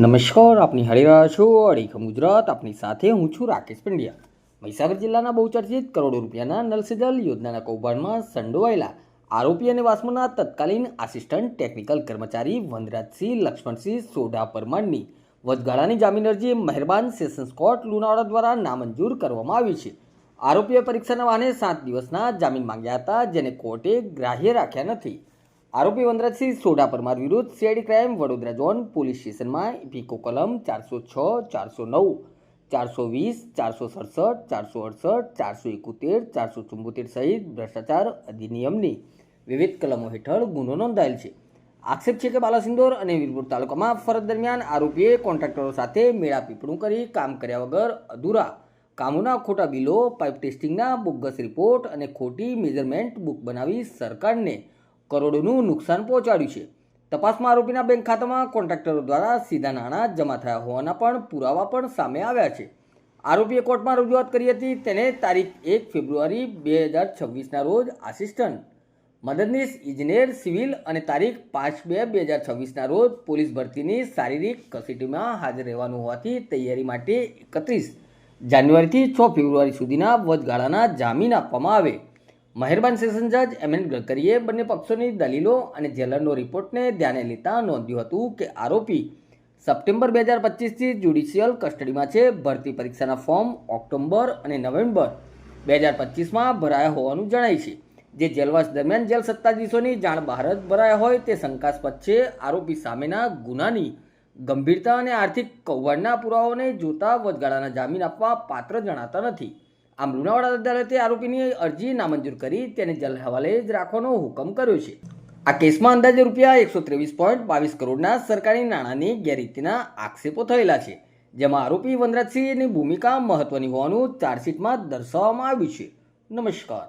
નમસ્કાર, આપની હરી રહ્યા છો અડીખમ ગુજરાત. આપની સાથે હું છું રાકેશ પંડ્યા. મહીસાગર જિલ્લાના બહુચર્ચિત કરોડો રૂપિયાના નલ યોજનાના કૌભાંડમાં સંડોવાયેલા આરોપી અને વાસ્મોના તત્કાલીન આસિસ્ટન્ટ ટેકનિકલ કર્મચારી વનરાજસિંહ, લક્ષ્મણસિંહ, સોઢા પરમારની વચગાળાની જામીન અરજી મહેરબાન સેશન્સ કોર્ટ લુણાવાડા દ્વારા નામંજૂર કરવામાં આવી છે. આરોપીએ પરીક્ષાના વાહને સાત દિવસના જામીન માંગ્યા હતા, જેને કોર્ટે ગ્રાહ્ય રાખ્યા નથી. આરોપી વનરાજસિંહ સોઢા પરમાર વિરુદ્ધ CID crime Vadodara zone police સ્ટેશનમાં ઇફિકો કલમ ચારસો છ, ચારસો નવ, ચારસો વીસ, ચારસો સડસઠ, ચારસો અડસઠ, ચારસો એકોતેર, ચારસો ચુંબોતેર સહિત ભ્રષ્ટાચાર અધિનિયમની વિવિધ કલમો હેઠળ ગુનો નોંધાયેલ છે. આક્ષેપ છે કે બાલાસિંદોર અને વીરપુર તાલુકામાં ફરજ દરમિયાન આરોપીએ કોન્ટ્રાક્ટરો સાથે મેળા પીપળું કરી કામ કર્યા વગર અધૂરા કામોના ખોટા બિલો, પાઇપ ટેસ્ટિંગના બોગસ રિપોર્ટ અને ખોટી મેજરમેન્ટ બુક બનાવી સરકારને કરોડોનું નુકસાન પહોંચાડ્યું છે. તપાસમાં આરોપીના બેંક ખાતામાં કોન્ટ્રાક્ટરો દ્વારા સીધા નાણાં જમા થયા હોવાના પણ પુરાવા પણ સામે આવ્યા છે. આરોપીએ કોર્ટમાં રજૂઆત કરી હતી તેને તારીખ એક ફેબ્રુઆરી બે હજાર છવ્વીસના રોજ આસિસ્ટન્ટ, મદદનીશ, ઇજનેર, સિવિલ અને તારીખ પાંચ બે બે હજાર છવ્વીસના રોજ પોલીસ ભરતીની શારીરિક કસોટીમાં હાજર રહેવાનું હોવાથી તૈયારી માટે એકત્રીસ જાન્યુઆરીથી છ ફેબ્રુઆરી સુધીના વચગાળાના જામીન આપવામાં આવે. મહેરબાન સેશન જજ એમ ગડકરીએ બંને પક્ષોની દલીલો અને જેલરનો રિપોર્ટને ધ્યાને લેતા નોંધ્યું હતું કે આરોપી સપ્ટેમ્બર બે હજાર પચીસથી જ્યુડિશિયલ કસ્ટડીમાં છે, ભરતી પરીક્ષાના ફોર્મ ઓક્ટોબર અને નવેમ્બર બે હજાર પચીસમાં ભરાયા હોવાનું જણાય છે. જે જેલવાસ દરમિયાન જેલ સત્તાધીશોની જાણ બહાર જ ભરાયા હોય તે શંકાસ્પદ છે. આરોપી સામેના ગુનાની ગંભીરતા અને આર્થિક કૌભાંડના પુરાવાઓને જોતા વચગાળાના જામીન આપવા પાત્ર જણાતા નથી. આમ લુણાવાડા અદાલતે આરોપીની અરજી નામંજૂર કરી તેને જલ હવાલે જ રાખવાનો હુકમ કર્યો છે. આ કેસમાં અંદાજે રૂપિયા એકસો ત્રેવીસ પોઈન્ટ બાવીસ કરોડના સરકારી નાણાંની ગેરરીતિના આક્ષેપો થયેલા છે, જેમાં આરોપી વનરાજસિંહની ભૂમિકા મહત્વની હોવાનું ચાર્જશીટમાં દર્શાવવામાં આવ્યું છે. નમસ્કાર.